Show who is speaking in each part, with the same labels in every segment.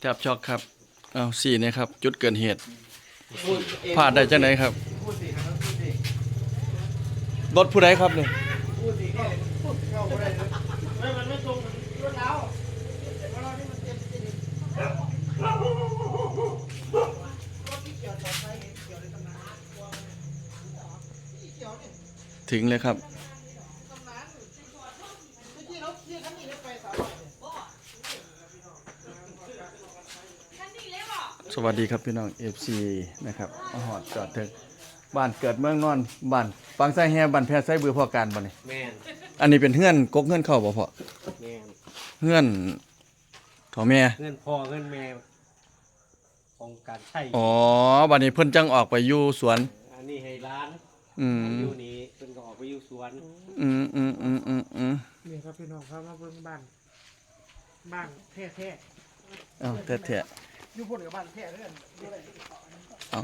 Speaker 1: แทบช็อกครับเอาสี่เนี่ยครับ จุดเกิดเหตุพลาดได้จังไหนครับ
Speaker 2: ร
Speaker 1: ถผู้ใดครับเนี่ย
Speaker 2: พูดสิเข้าพูดเข้าบ่ได้เลยไม่มันไม่ตรงกับรถเราเพราะเรานี่มันเต็มสิ
Speaker 1: ถึงเลยครับ ส วัสดีครับพี่น้อง FC นะครับมาหอดจอดถึงบ้านเกิดเมืองนอนบ้านฟังไส้แฮบ้านแพร่ไส้เบือพอการบ่นี่
Speaker 2: แม่น
Speaker 1: อันนี้เป็นเฮือนกกเฮือนเข้าบ่พอ
Speaker 2: แม่น
Speaker 1: เฮือนถอแม่
Speaker 2: เงินพ่อเงินแม่ของการใช้
Speaker 1: อ๋อบัดนี้เพิ่นจังออกไปอยู่สวน
Speaker 2: อันนี้ให้ร้าน
Speaker 1: อืม
Speaker 2: อยู่นี่เพิ่นก็ออกไปอยู่สวน
Speaker 1: อืมอืมอืมอืมอืม
Speaker 3: นี่ครับพี่น้องครับมาเบิ่งบ้านบ้านแท้แท้
Speaker 1: เอ้าแท้
Speaker 3: ๆ อยู่พุ่นกับบ้านแท้เรื่อนอยู่ได้
Speaker 1: ๆเอา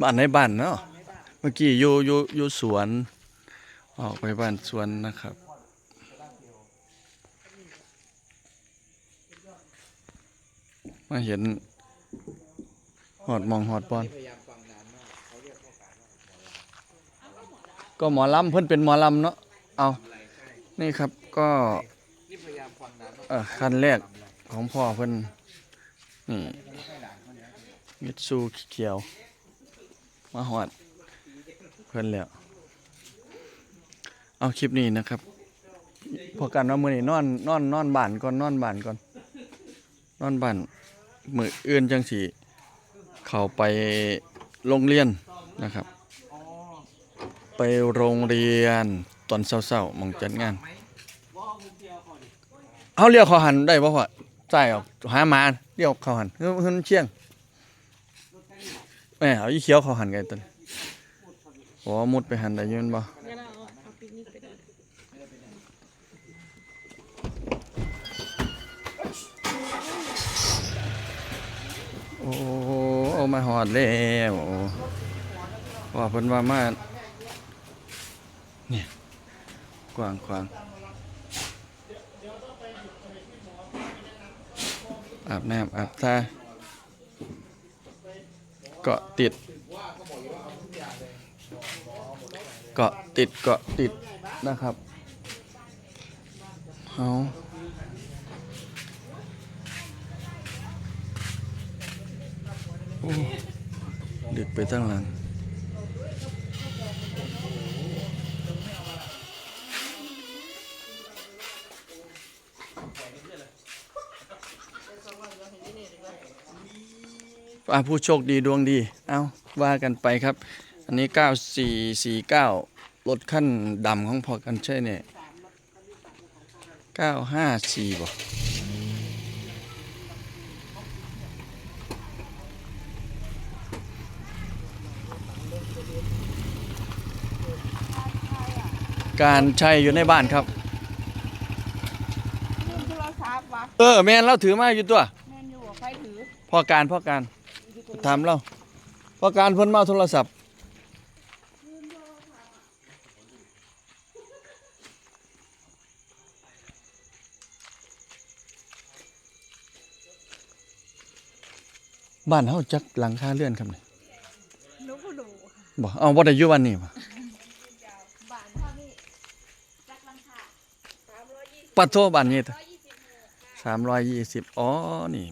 Speaker 1: บ้านในบ้านเนาะเมื่อกี้อยู่อยู่อยู่สวน ออกไปบ้านสวนนะครับมาเห็นหอดมองหอดบอลก็หมอลำเพิ่นเป็นหมอลำเนาะเอานี่ครับก็ เอ่อขั้นแรกของพ่อเพิ่นนี่มิตซูเขียว มาหอด เพิ่นแล้ว เอาคลิปนี้นะครับ พอกันว่ามือนี้นอนนอนนอนบ้านก่อนนอนบ้านก่อน นอนบ้านมืออื่นจังสิเข้าไปโรงเรียนนะครับ ไปโรงเรียนตอนเช้าๆมองจัดงาน เอาเรียกเขาหันได้บ่ะพ่อใช่ออกหามาเรียกเขาหันเฮ้ยเฮ้ยเชียงแหมเอาอีเขียวเขาหันกันตอนโอ้มุดไปหันได้ยืนบ่
Speaker 4: งั้เอา
Speaker 1: มาหอดแล้วว่าเพิ่นว่ามาเนี่ยกว้างขวาง อาบน้ำอาบท่าเกาะติดเกาะติดเกาะติดนะครับเอาดึกไปตั้งหลัง ผู้โชคดีดวงดี เอาว่ากันไปครับ อันนี้ 9449 รถขั้นดำของพอกันใช่เนี่ย 954บ่การใช้อยู่ในบ้านครับ
Speaker 4: ลืมโทรศัพท์วะ
Speaker 1: เออ แม่นเราถือมาอยู่ตัว
Speaker 4: แม่นอยู่ใครถือ
Speaker 1: พ่อการพ่อการ ถามเราพ่อการเพิ่นมาเอาโทรศัพท์บ้านเฮาจักหลังคาเรือนครับนี่
Speaker 4: หนูก็ดู
Speaker 1: บ่เอาบ่ได้อยู่บ้านนี่บ่
Speaker 4: บ้านเท่านี้จักรังคาสามร้อยยี่สิบ
Speaker 1: ปัดโทบ้านนี้
Speaker 4: ร้อยยี่สิบหมู่
Speaker 1: 320 อ๋อ นี่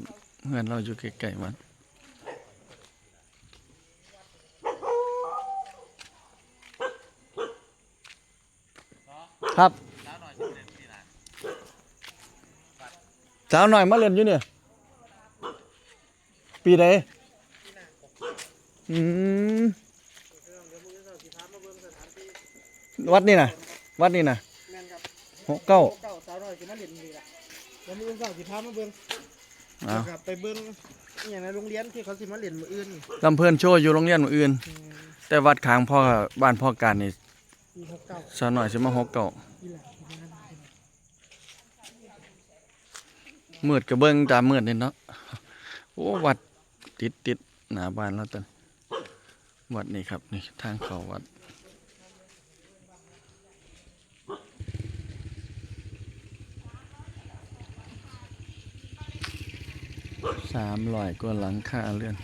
Speaker 1: เฮือนเราอยู่ใกล้ๆมัน ครับสาวหน่อยมาเล่นอยู่เนี่ย ปีใดอืมวัดนี่นะวัดนี่นะ
Speaker 3: แม่นครับ
Speaker 1: หกเก้า
Speaker 3: เก้าสาวน้อยสิมาเล่นนี่ล่ะแล้วมื้ออื่นเช้าสิพามาเบิ่ง
Speaker 1: เอา
Speaker 3: ครับไปเบิ่งอหย่างในโรงเรียนที่เขาสิมาเล่นมื้ออื่นนี่
Speaker 1: ลำเพื่อนโชว์อยู่โรงเรียนอื่น
Speaker 3: อืม
Speaker 1: แต่วัดค้างพ่อบ้านพ่อการนี่
Speaker 3: ปีหกเก้า
Speaker 1: สาวหน่อยสิมาหกเก้า มืดกระเบื้องตามืดเนี่ยเนาะโอ้วัดติดติดหนาบ้านแล้วตอนวัดนี่ครับนี่ทางเขาวัดสามลอยกว่าหลังคาเรือน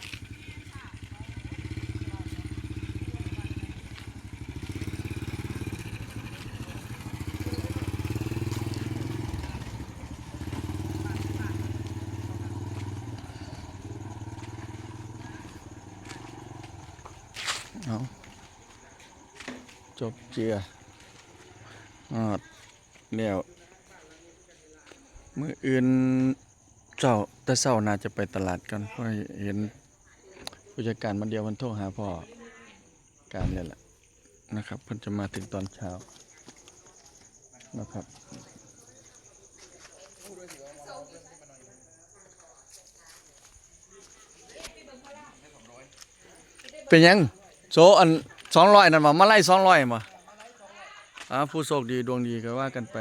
Speaker 1: เอาจบเจือออดแล้วมืออื่นเจ้าแต่เช้าน่าจะไปตลาดกันเพราะเห็นผู้จัดการมันเดียวมันโทรหาพ่อการเนี่ยแหละนะครับเพิ่นจะมาถึงตอนเช้านะครับเป็นยัง โซอันสองร้อยนั่นมามาไล่สองร้อยมาอ่าผู้โชคดีดวงดีก็ว่ากันไป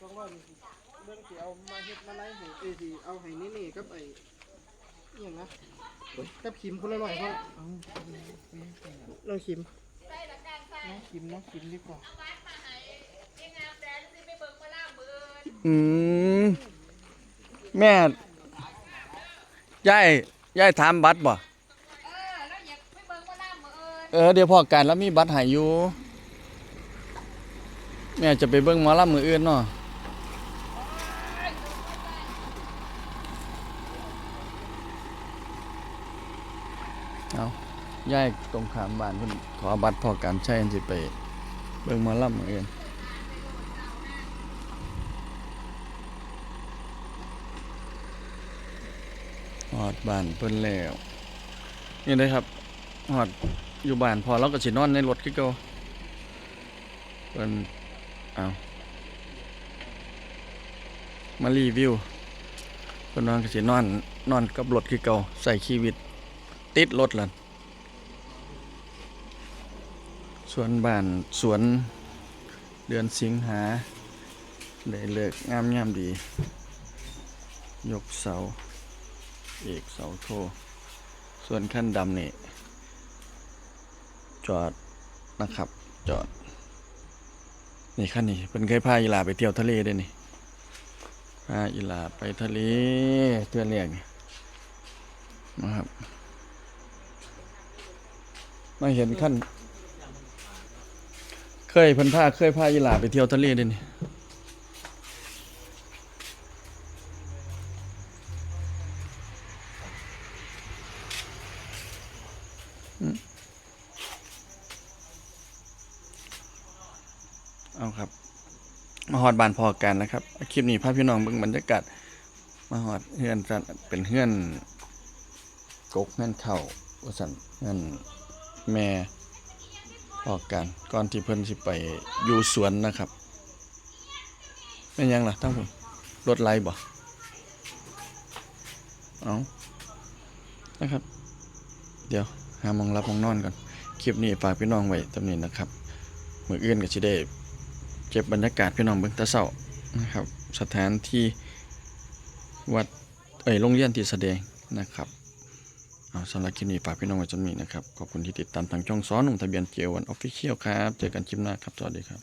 Speaker 3: สองร้อยเรื่องที่เอามาเฮ็ดมาไล่ให้เอ้ยสิเอาให้นี่นี่กับไอ้อหย่างนะกับขิมคนละหน่อยเขาเอาลองขิมน้องขิมน้องขิมดีกว่า
Speaker 1: อืมแม่ยายยายถามบัตรบ่
Speaker 4: เออแล้วอยากไปเบิ่งว่าน้ำมือเอิญ
Speaker 1: เออเดี๋ยวพอการแล้วมีบัตรใหายอยู่แม่จะไปเบิ่งหมอลำมืออื่นเนาะเอายายตรงขามบ้านเพิ่นขอบัตรพอการใช้อันสิไป เบิ่งหมอลำมืออื่น ฮอดบ้านเพิ่นแล้วนี่เลยครับฮอดอยู่บ้านพอเราก็สินอนในรถคือเก่าเพิ่นเอามารีวิวเพิ่นนอนก็สินอนนอนกับรถคือเก่าใส่ชีวิต ติดรถล่ะสวนบ้านสวนเดือนสิงหาได้เลิกงามยามดี ยกเสา เอกเสาโท ส่วนขั้นดำนี่จอดนะครับ จอด นี่ขั้นนี้เป็นเคยพาอีลาไปเที่ยวทะเลด้วยนี่พาอีลาไปทะเลเที่ยวเรียกนี่นะครับมาเห็นขั้น เคยพิ่นพาเคยพาอีลาไปเที่ยวทะเลด้วยนี่ เอาครับ มาหอดบานพอกันนะครับ คลิปนี้พาพพี่น้องเบิ่งบรรยากาศมาหอดเฮือนจันเป็นเฮือนกกเฮือนเข่าวสันเฮือนแม่พอกันก่อนที่เพิ่นสิไปอยู่สวนนะครับแม่นยังล่ะทั้งผมรถไล่บ่เอานะครับ เดี๋ยวหามองรับมองนอนก่อน คลิปนี้ฝากพี่น้องไว้ตำนี้นะครับ มืออื่นก็สิได้ เก็บบรรยากาศพี่น้องเบิ้งตะเช้านะครับ สถานที่วัดเอ้ยโรงเรียนที่แสดงนะครับเอาสำหรับคลิปนี้ฝากพี่น้องไว้จนนี้นะครับ ขอบคุณที่ติดตามทางช่องซ้อนหนุ่มทะเบียนเจียววันออฟฟิเชียลครับ เจอกันคลิปหน้าครับ สวัสดีครับ